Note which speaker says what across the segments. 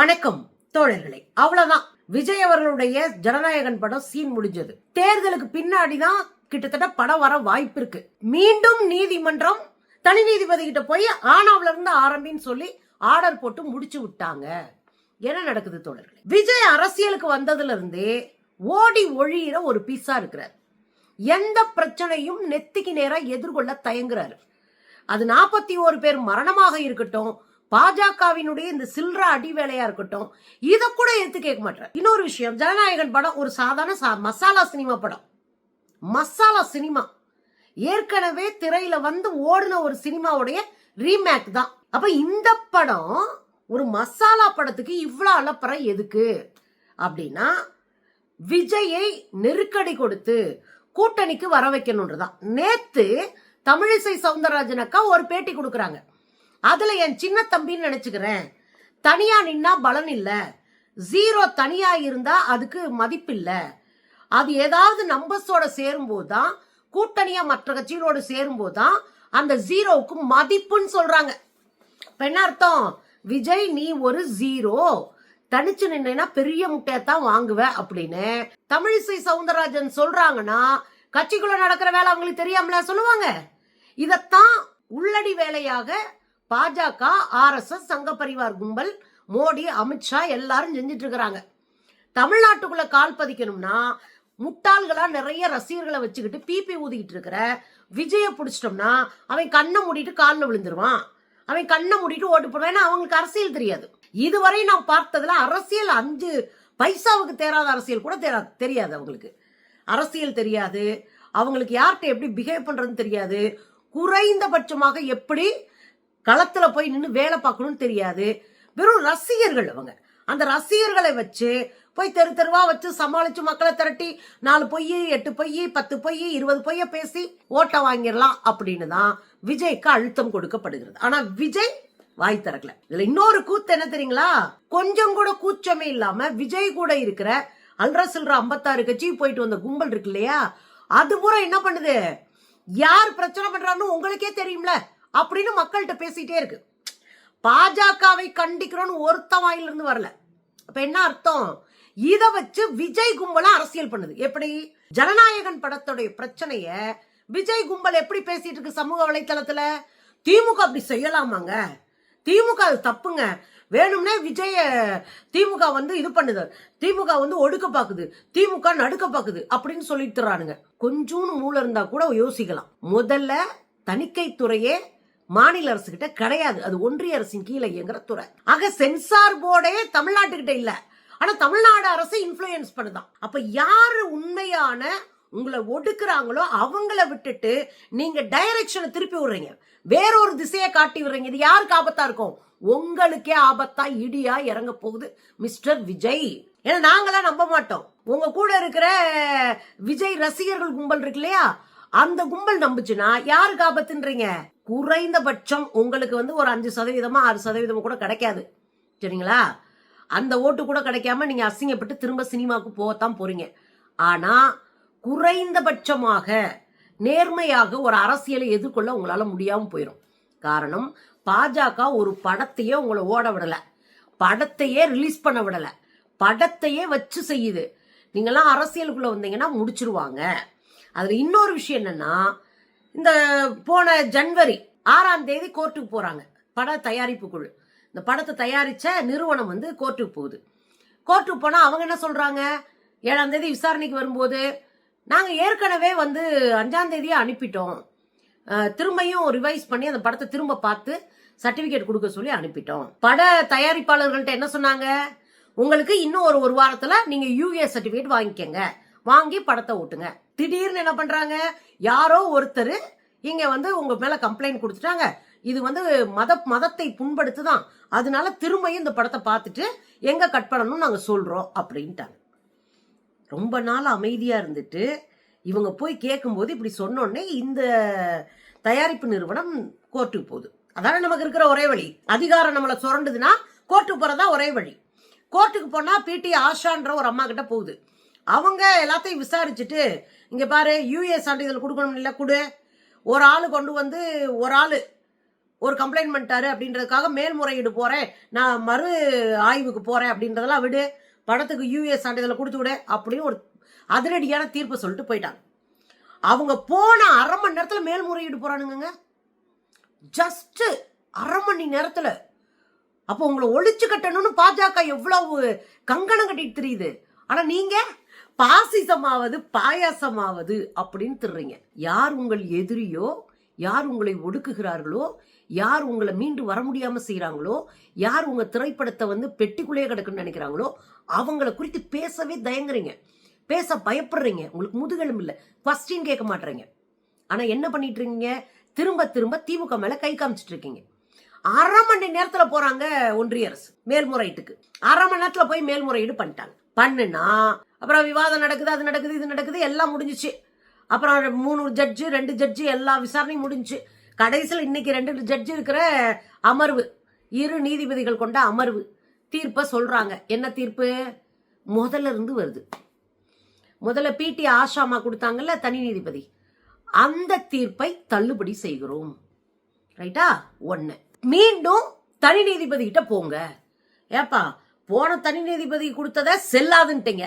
Speaker 1: வணக்கம் தோழர்களே. அவ்வளவுதான். விஜய் அவர்களுடைய ஜனநாயகன் படம் சீன் முடிஞ்சது. தேர்தலுக்கு பின்னாடிதான் கிட்டத்தட்ட படம் வர வாய்ப்பு இருக்கு. மீண்டும் நீதிமன்றம் தனி நீதிபதி கிட்ட போய் ஆனாவில இருந்து ஆரம்பின்னு சொல்லி ஆர்டர் போட்டு முடிச்சு விட்டாங்க. என்ன நடக்குது தோழர்களே? விஜய் அரசியலுக்கு வந்ததுல இருந்தே ஓடி ஒழியிற ஒரு பீஸா இருக்கிறார். எந்த பிரச்சனையும் நெத்திக்கு நேராக எதிர்கொள்ள தயங்குறாரு. அது நாற்பத்தி ஓரு பேர் மரணமாக இருக்கட்டும் பாஜகவினுடைய இந்த சில்ற அடி வேலையா இருக்கட்டும் இதை கூட எடுத்து கேட்க மாட்டேன் இன்னொரு விஷயம் ஜனநாயகன் படம் ஒரு சாதாரண சா- மசாலா சினிமா படம். மசாலா சினிமா. ஏற்கனவே திரையில வந்து ஓடின ஒரு சினிமாவுடைய ரீமேக் தான். அப்ப இந்த படம் ஒரு மசாலா படத்துக்கு இவ்வளவு அலப்பறை எதுக்கு? அப்படின்னா விஜயை நெருக்கடி கொடுத்து கூட்டணிக்கு வர வைக்கணுன்றதான் நேத்து தமிழிசை சவுந்தரராஜன் அக்கா ஒரு பேட்டி கொடுக்குறாங்க. அதுல என் சின்ன தம்பின்னு நினைச்சுக்கிறேன். தனியா நின்னா பலன் இல்ல. ஜீரோ தனியா இருந்தா அதுக்கு மதிப்பில்ல அது ஏதாவது நம்பர்ஸோட சேரும்போது தான் கூட்டணியா மற்ற கட்சிகளோடு சேரும்போது தான் அந்த ஜீரோவுக்கு மதிப்புன்னு சொல்றாங்க. இப்போ என்ன அர்த்தம்? விஜய் நீ ஒரு ஜீரோ தனிச்சு நின்னா பெரிய முட்டையத்தான் வாங்குவ அப்படின்னு தமிழிசை சவுந்தரராஜன் சொல்றாங்கன்னா கட்சிக்குள்ள நடக்கிற வேலை அவங்களுக்கு தெரியாமல சொல்லுவாங்க. இதத்தான் உள்ளடி வேலையாக பாஜக ஆர்எஸ்எஸ் சங்க பரிவார் கும்பல் மோடி அமித்ஷா எல்லாரும் செஞ்சுட்டு இருக்கிறாங்க தமிழ்நாட்டுக்குள்ள கால் பதிக்கணும்னா முட்டாள்களா நிறைய ரசிகர்களை வச்சுக்கிட்டு பிபி ஊதிக்கிட்டு இருக்கிற விஜய பிடிச்சிட்டோம்னா அவன் கண்ணை மூடிட்டு காலில் விழுந்துருவான். அவன் கண்ணை மூடிட்டு ஓட்டு போடுவான். அவங்களுக்கு அரசியல் தெரியாது. இதுவரை நான் பார்த்ததுல அரசியல் அஞ்சு பைசாவுக்கு தேராத அரசியல் கூட தெரா தெரியாது அவங்களுக்கு. அரசியல் தெரியாது. அவங்களுக்கு யார்கிட்ட எப்படி பிஹேவ் பண்றதுன்னு தெரியாது. குறைந்தபட்சமாக எப்படி களத்துல போய் நின்று வேலை பார்க்கணும்னு தெரியாது. வெறும் ரசிகர்கள் அவங்க. அந்த ரசிகர்களை வச்சு போய் தெரு தெருவா வச்சு சமாளிச்சு மக்களை திரட்டி நாலு பொய் எட்டு பொய் பத்து பொய் இருபது பொய்ய பேசி ஓட்டை வாங்கிடலாம் அப்படின்னு தான் விஜய்க்கு அழுத்தம் கொடுக்கப்படுகிறது. ஆனா விஜய் வாய் திறக்கல. இதுல இன்னொரு கூத்து என்ன தெரியுங்களா? கொஞ்சம் கூட கூச்சமே இல்லாம விஜய் கூட இருக்கிற அல்ரா சில்ற ஐம்பத்தாறு கட்சி போயிட்டு வந்த கும்பல் இருக்கு இல்லையா? அது பூரா என்ன பண்ணுது? யார் பிரச்சனை பண்றான்னு உங்களுக்கே தெரியும்ல. அப்படின்னு மக்கள்கிட்ட பேசிட்டே இருக்கு. பாஜகவை கண்டிக்கிறோன்னு ஒருத்த வாயிலிருந்து வரல. அப்ப என்ன அர்த்தம்? இதை வச்சு விஜய் கும்பலா அரசியல் பண்ணுது. எப்படி? ஜனநாயகன் படத்துடைய பிரச்சனைய விஜய் கும்பல் எப்படி பேசிட்டு இருக்கு சமூக வலைத்தளத்துல? திமுக அப்படி செய்யலாமாங்க? திமுக அது தப்புங்க. வேணும்னே விஜய திமுக வந்து இது பண்ணுது. திமுக வந்து ஒடுக்க பாக்குது. திமுக நடுக்க பாக்குது அப்படின்னு சொல்லிட்டு கொஞ்சோன்னு மூளை இருந்தா கூட யோசிக்கலாம். முதல்ல தணிக்கை துறையே மாநில அரசு கிட்ட கிடையாது. அது ஒன்றிய அரசின் கீழே இயங்குற துறை. ஆக சென்சார் போர்டே தமிழ்நாட்டுக்கிட்ட இல்ல. ஆனா தமிழ்நாடு அரசு இன்ஃப்ளூயன்ஸ் பண்ணுதான். அப்ப யாரு உண்மையான உங்களை ஒடுக்குறாங்களோ அவங்கள விட்டுட்டு நீங்க டைரக்ஷனை திருப்பி விடுறீங்க. வேறொரு திசையை காட்டி விடுறீங்க. இது யாருக்கு ஆபத்தா இருக்கும்? உங்களுக்கே ஆபத்தா இடியா இறங்க போகுது. மிஸ்டர் விஜய். ஏன்னா நாங்களாம் நம்ப மாட்டோம். உங்க கூட இருக்கிற விஜய் ரசிகர்கள் கும்பல் இருக்கு இல்லையா? அந்த கும்பல் நம்புச்சுன்னா யாருக்கு ஆபத்துன்றீங்க? குறைந்தபட்சம் உங்களுக்கு வந்து ஒரு அஞ்சு சதவீதமாக ஆறு சதவீதமாக கூட கிடைக்காது. சரிங்களா? அந்த ஓட்டு கூட கிடைக்காம நீங்கள் அசிங்கப்பட்டு திரும்ப சினிமாவுக்கு போகத்தான் போகிறீங்க ஆனால் குறைந்தபட்சமாக நேர்மையாக ஒரு அரசியலை எதிர்கொள்ள உங்களால் முடியாமல் போயிடும் காரணம் பாஜக ஒரு படத்தையே உங்களை ஓட விடலை. படத்தையே ரிலீஸ் பண்ண விடலை. படத்தையே வச்சு செய்யுது. நீங்களாம் அரசியலுக்குள்ளே வந்தீங்கன்னா முடிச்சிருவாங்க. அதில் இன்னொரு விஷயம் என்னன்னா இந்த போன ஜனவரி ஆறாம் தேதி கோர்ட்டுக்கு போறாங்க. பட தயாரிப்பு குழு. இந்த படத்தை தயாரிச்ச நிறுவனம் வந்து கோர்ட்டுக்கு போகுது. கோர்ட்டுக்கு போனா அவங்க என்ன சொல்றாங்க? ஏழாம் தேதி விசாரணைக்கு வரும்போது நாங்க ஏற்கனவே வந்து அஞ்சாம் தேதியே அனுப்பிட்டோம். திரும்பியும் ரிவைஸ் பண்ணி அந்த படத்தை திரும்ப பார்த்து சர்டிபிகேட் கொடுக்க சொல்லி அனுப்பிட்டோம். பட தயாரிப்பாளர்கள்ட்ட என்ன சொன்னாங்க? உங்களுக்கு இன்னும் ஒரு ஒரு வாரத்துல நீங்க யூஏ சர்டிபிகேட் வாங்கிக்கங்க. வாங்கி படத்தை ஓட்டுங்க. திடீர்னு என்ன பண்றாங்க? யாரோ ஒருத்தர் இங்க வந்து உங்க மேல கம்ப்ளைண்ட் கொடுத்துட்டாங்க. இது வந்து மத மதத்தை புண்படுத்துதான். அதனால திரும்பியும் இந்த படத்தை பார்த்துட்டு எங்க கட் பண்ணணும்னு நாங்கள் சொல்றோம் அப்படின்ட்டாங்க. ரொம்ப நாள் அமைதியா இருந்துட்டு இவங்க போய் கேட்கும்போது இப்படி சொன்னோடனே இந்த தயாரிப்பு நிறுவனம் கோர்ட்டுக்கு போகுது. அதானே நமக்கு இருக்கிற ஒரே வழி. அதிகாரம் நம்மளை சுரண்டுதுன்னா கோர்ட்டுக்கு போறதா ஒரே வழி. கோர்ட்டுக்கு போனா பிடி ஆஷான்ற ஒரு அம்மா கிட்ட போகுது. அவங்க எல்லாத்தையும் விசாரிச்சுட்டு இங்கே பாரு யூஏ சான்றிதழ் கொடுக்கணும் இல்லை கொடு. ஒரு ஆள் கொண்டு வந்து ஒரு ஆள் ஒரு கம்ப்ளைண்ட் பண்ணிட்டாரு அப்படின்றதுக்காக மேல்முறையீடு போகிறேன் நான் மறு ஆய்வுக்கு போகிறேன் அப்படின்றதெல்லாம் விடு. படத்துக்கு யூஏ சான்றிதழை கொடுத்து விடு அப்படின்னு ஒரு அதிரடியான தீர்ப்பு சொல்லிட்டு போயிட்டாங்க. அவங்க போன அரை மணி நேரத்தில் மேல்முறையீடு போகிறானுங்க ஜஸ்ட்டு அரை மணி நேரத்தில். அப்போ உங்களை ஒழிச்சு கட்டணும்னு பாஜக எவ்வளவு கங்கணம் கட்டிட்டு தெரியுது. ஆனால் நீங்கள் பாசிசமாவது பாயாசமாவது அப்படின்னு திருறீங்க. யார் உங்கள் எதிரியோ யார் உங்களை ஒடுக்குகிறார்களோ யார் உங்களை மீண்டு வர முடியாம செய்யறாங்களோ யார் உங்க திரைப்படத்தை வந்து பெட்டிக்குள்ளேயே கிடக்குன்னு நினைக்கிறாங்களோ அவங்கள குறித்து பேசவே தயங்குறீங்க. பேச பயப்படுறீங்க. உங்களுக்கு முதுகெலும்பு இல்லை. கொஸ்டின் கேட்க மாட்டுறீங்க ஆனா என்ன பண்ணிட்டு இருக்கீங்க? திரும்ப திரும்ப திமுக மேல கை காமிச்சிட்டு இருக்கீங்க. அரை மணி நேரத்துல போறாங்க ஒன்றிய அரசு மேல்முறையீட்டுக்கு. அரை மணி நேரத்துல போய் மேல்முறையீடு பண்ணிட்டாங்க. பண்ணுனா அப்புறம் விவாதம் நடக்குது அது நடக்குது இது நடக்குது எல்லாம் முடிஞ்சுச்சு. அப்புறம் மூணு ஜட்ஜு ரெண்டு ஜட்ஜு எல்லா விசாரணையும் முடிஞ்சுச்சு. கடைசியில் இன்னைக்கு ரெண்டு ஜட்ஜு இருக்கிற அமர்வு இரு நீதிபதிகள் கொண்ட அமர்வு தீர்ப்பை சொல்கிறாங்க என்ன தீர்ப்பு? முதல்ல இருந்து வருது. முதல்ல பிடி ஆஷாமா கொடுத்தாங்கல்ல தனி நீதிபதி. அந்த தீர்ப்பை தள்ளுபடி செய்கிறோம். ரைட்டா? ஒன்று மீண்டும் தனி நீதிபதி கிட்ட போங்க. ஏப்பா போன தனி நீதிபதி கொடுத்தத செல்லாதுன்ட்டீங்க.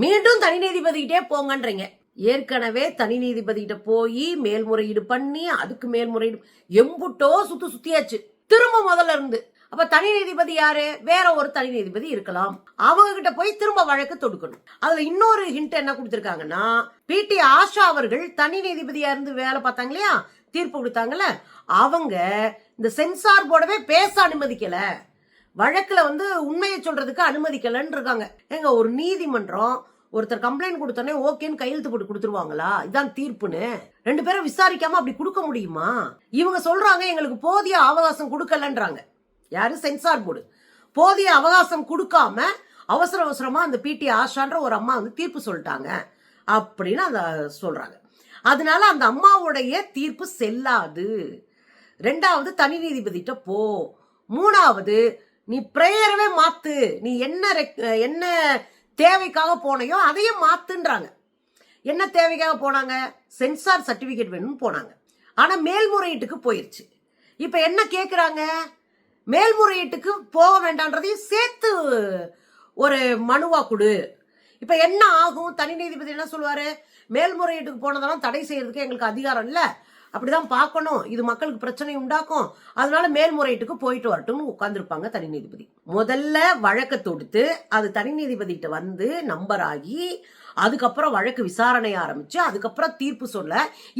Speaker 1: மீண்டும் தனி நீதிபதிகிட்டே போங்கன்றீங்க. ஏற்கனவே தனி நீதிபதிகிட்ட போய் மேல்முறையீடு பண்ணி அதுக்கு மேல்முறையீடு எம்புட்டோ சுத்து சுத்தியாச்சு. திரும்ப முதல்ல இருந்து. அப்ப தனி நீதிபதி யாரு? வேற ஒரு தனி நீதிபதி இருக்கலாம். அவங்க கிட்ட போய் திரும்ப வழக்கு தொடுக்கணும். அதுல இன்னொரு ஹிண்ட் என்ன கொடுத்திருக்காங்கன்னா பிடி ஆஷா அவர்கள் தனி நீதிபதியா இருந்து வேலை பார்த்தாங்க இல்லையா தீர்ப்பு கொடுத்தாங்கல்ல? அவங்க இந்த சென்சார் போர்டவே பேச அனுமதிக்கல. வழக்கில் வந்து உண்மையை சொல்றதுக்கு அனுமதிக்கலன்னு இருக்காங்க ஏங்க ஒரு நீதிமன்றம் ஒருத்தர் கம்ப்ளைண்ட் கொடுத்தோன்னே ஓகேன்னு கையெழுத்து போட்டு கொடுத்துருவாங்களா? இதான் தீர்ப்புன்னு. ரெண்டு பேரும் விசாரிக்காம அப்படி கொடுக்க முடியுமா? இவங்க சொல்றாங்க எங்களுக்கு போதிய அவகாசம் கொடுக்கலன்றாங்க. யாரு? Censor board. போதிய அவகாசம் கொடுக்காம அவசர அவசரமா அந்த பிடி ஆஷான்ற ஒரு அம்மா வந்து தீர்ப்பு சொல்லிட்டாங்க அப்படின்னு அந்த சொல்றாங்க. அதனால அந்த அம்மாவுடைய தீர்ப்பு செல்லாது. ரெண்டாவது தனி நீதிபதிட்ட போ. மூணாவது நீ ப்ரேயரவே மாத்து. நீ என்ன ரெக்- என்ன தேவைக்காக போனையோ அதையும் மாத்துன்றாங்க. என்ன தேவைக்காக போனாங்க? சென்சார் சர்டிபிகேட் வேணும்னு போனாங்க. ஆனா மேல்முறையீட்டுக்கு போயிருச்சு. இப்ப என்ன கேக்குறாங்க? மேல்முறையீட்டுக்கு போக வேண்டான்றதையும் சேர்த்து ஒரு மனுவா கொடு. இப்ப என்ன ஆகும்? தனி நீதிபதி என்ன சொல்லுவாரு? மேல்முறையீட்டுக்கு போனதெல்லாம் தடை செய்யறதுக்கு எங்களுக்கு அதிகாரம் இல்லை. அப்படிதான் பார்க்கணும். இது மக்களுக்கு பிரச்சனை உண்டாக்கும். அதனால மேல்முறையீட்டுக்கு போயிட்டு வரட்டும்னு உட்காந்துருப்பாங்க தனி நீதிபதி முதல்ல வழக்கை தொடுத்து அது தனி நீதிபதிகிட்ட வந்து நம்பர் ஆகி அதுக்கப்புறம் வழக்கு விசாரணை ஆரம்பிச்சு அதுக்கப்புறம் தீர்ப்பு சொல்ல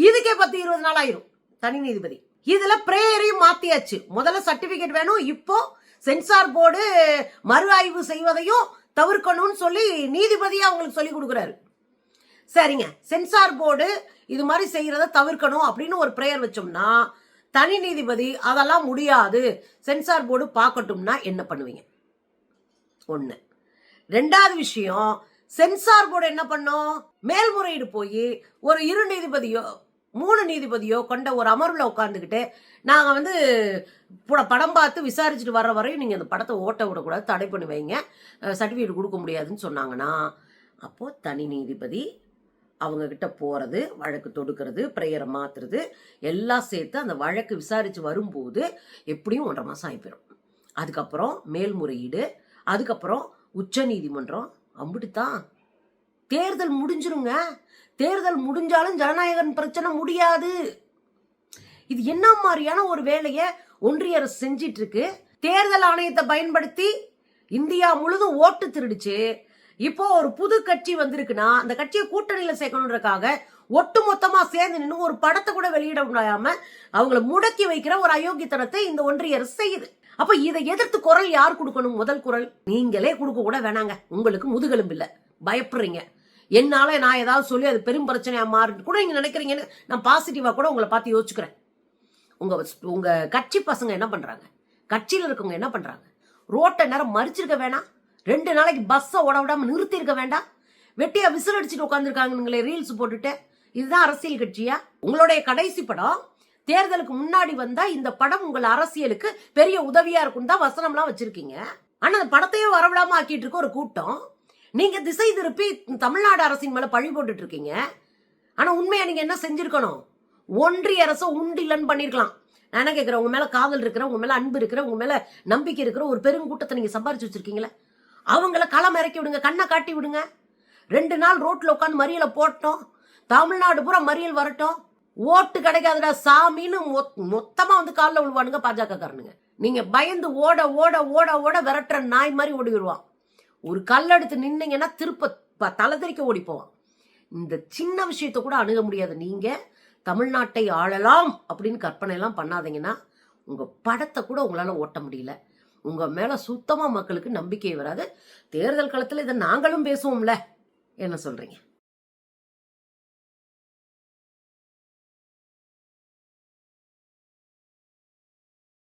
Speaker 1: இதுக்கே பத்து இருபது நாள் ஆயிரும். தனி நீதிபதி இதுல பிரேயரையும் மாத்தியாச்சு. முதல்ல சர்டிபிகேட் வேணும். இப்போ சென்சார் போர்டு மறு ஆய்வு செய்வதையும் தவிர்க்கணும்னு சொல்லி நீதிபதி அவங்களுக்கு சொல்லி கொடுக்குறாரு. சரிங்க. சென்சார் போர்டு இது மாதிரி செய்கிறத தவிர்க்கணும் அப்படின்னு ஒரு ப்ரேயர் வச்சோம்னா தனி நீதிபதி அதெல்லாம் முடியாது. சென்சார் போர்டு பார்க்கட்டும்னா என்ன பண்ணுவீங்க? ஒன்று ரெண்டாவது விஷயம் சென்சார் போர்டு என்ன பண்ணும்? மேல்முறையீடு போய் ஒரு இரு நீதிபதியோ மூணு நீதிபதியோ கொண்ட ஒரு அமர்வில் உட்காந்துக்கிட்டு நாங்கள் வந்து பட- படம் பார்த்து விசாரிச்சுட்டு வர்ற வரையும் நீங்கள் அந்த படத்தை ஓட்ட விடக்கூடாது தடை பண்ணி வைங்க. சர்டிஃபிகேட் கொடுக்க முடியாதுன்னு சொன்னாங்கன்னா அப்போது தனி நீதிபதி அவங்கக்கிட்ட போகிறது வழக்கு தொடுக்கிறது பிரேயரை மாத்துறது எல்லாம் சேர்த்து அந்த வழக்கு விசாரித்து வரும்போது எப்படியும் ஒன்றரை மாதம் ஆகி போயிடும். அதுக்கப்புறம் மேல்முறையீடு அதுக்கப்புறம் உச்ச நீதிமன்றம் அம்பிட்டுத்தான். தேர்தல் முடிஞ்சிருங்க. தேர்தல் முடிஞ்சாலும் ஜனநாயகன் பிரச்சனை முடியாது. இது என்ன மாதிரியான ஒரு வேலையை ஒன்றிய அரசு செஞ்சிட்டு இருக்கு? தேர்தல் ஆணையத்தை பயன்படுத்தி இந்தியா முழுதும் ஓட்டு திருடிச்சு இப்போ ஒரு புது கட்சி வந்திருக்குன்னா அந்த கட்சியை கூட்டணியில சேர்க்கணுன்றக்காக ஒட்டு மொத்தமா சேர்ந்து நின்று ஒரு படத்தை கூட வெளியிட முடியாம அவங்கள முடக்கி வைக்கிற ஒரு அயோக்கியத்தனத்தை இந்த ஒன்றிய அரசு செய்யுது. அப்ப இதை எதிர்த்து குரல் யார் கொடுக்கணும்? முதல் குரல் நீங்களே கொடுக்க கூட வேணாங்க. உங்களுக்கு முதுகெலும்பு இல்ல. பயப்படுறீங்க. என்னால நான் ஏதாவது சொல்லி அது பெரும் பிரச்சனையா மாறு கூட நீங்க நினைக்கிறீங்கன்னு நான் பாசிட்டிவா கூட உங்களை பார்த்து யோசிச்சுக்கிறேன். உங்க உங்க கட்சி பசங்க என்ன பண்றாங்க? கட்சியில இருக்கவங்க என்ன பண்றாங்க? ரோட்டை நேரம் மறிச்சிருக்க வேணாம். ரெண்டு நாளைக்கு பஸ்ஸை ஓட விடாமல் நிறுத்தியிருக்க வேண்டாம். வெட்டியாக விசில் அடிச்சுட்டு உட்காந்துருக்காங்கங்களே ரீல்ஸ் போட்டுட்டு. இதுதான் அரசியல் கட்சியா? உங்களுடைய கடைசி படம். தேர்தலுக்கு முன்னாடி வந்தா இந்த படம் உங்கள் அரசியலுக்கு பெரிய உதவியா இருக்கும் தான் வசனம்லாம் வச்சிருக்கீங்க. ஆனா அந்த படத்தையே வரவிடாம ஆக்கிட்டு இருக்க ஒரு கூட்டம். நீங்க திசை திருப்பி தமிழ்நாடு அரசின் மேல பழி போட்டுட்டு இருக்கீங்க. ஆனா உண்மையா நீங்க என்ன செஞ்சிருக்கணும்? ஒன்றிய அரசு உண்டில்லன்னு பண்ணிருக்கலாம். நான் என்ன கேட்குறேன் உங்க மேல காதல் இருக்கிற உங்க மேல அன்பு இருக்கிற உங்க மேல நம்பிக்கை இருக்கிற ஒரு பெரும் கூட்டத்தை நீங்க சம்பாரிச்சு வச்சிருக்கீங்களே. அவங்கள களம் இறக்கி விடுங்க கண்ணை காட்டி விடுங்க. ரெண்டு நாள் ரோட்டில் உட்காந்து மறியலை போட்டோம். தமிழ்நாடு பூரா மறியல் வரட்டும். ஓட்டு கிடைக்காதுடா சாமின்னு மொத்- வந்து காலில் விழுவானுங்க பாஜக காரனுங்க நீங்கள் பயந்து ஓட ஓட ஓட ஓட விரட்டுற நாய் மாதிரி ஓடிவிடுவான் ஒரு கல் எடுத்து நின்னீங்கன்னா திருப்ப ப- தலை தெரிக்க ஓடி போவான் இந்த சின்ன விஷயத்த கூட அணுக முடியாது. நீங்கள் தமிழ்நாட்டை ஆளலாம் அப்படின்னு கற்பனை எல்லாம் பண்ணாதீங்கன்னா உங்கள் படத்தை கூட உங்களால் ஓட்ட முடியல. உங்க மேல சுத்தமா மக்களுக்கு நம்பிக்கை வராது. தேர்தல் களத்துல இதை நாங்களும் பேசுவோம்ல என்ன சொல்றீங்க?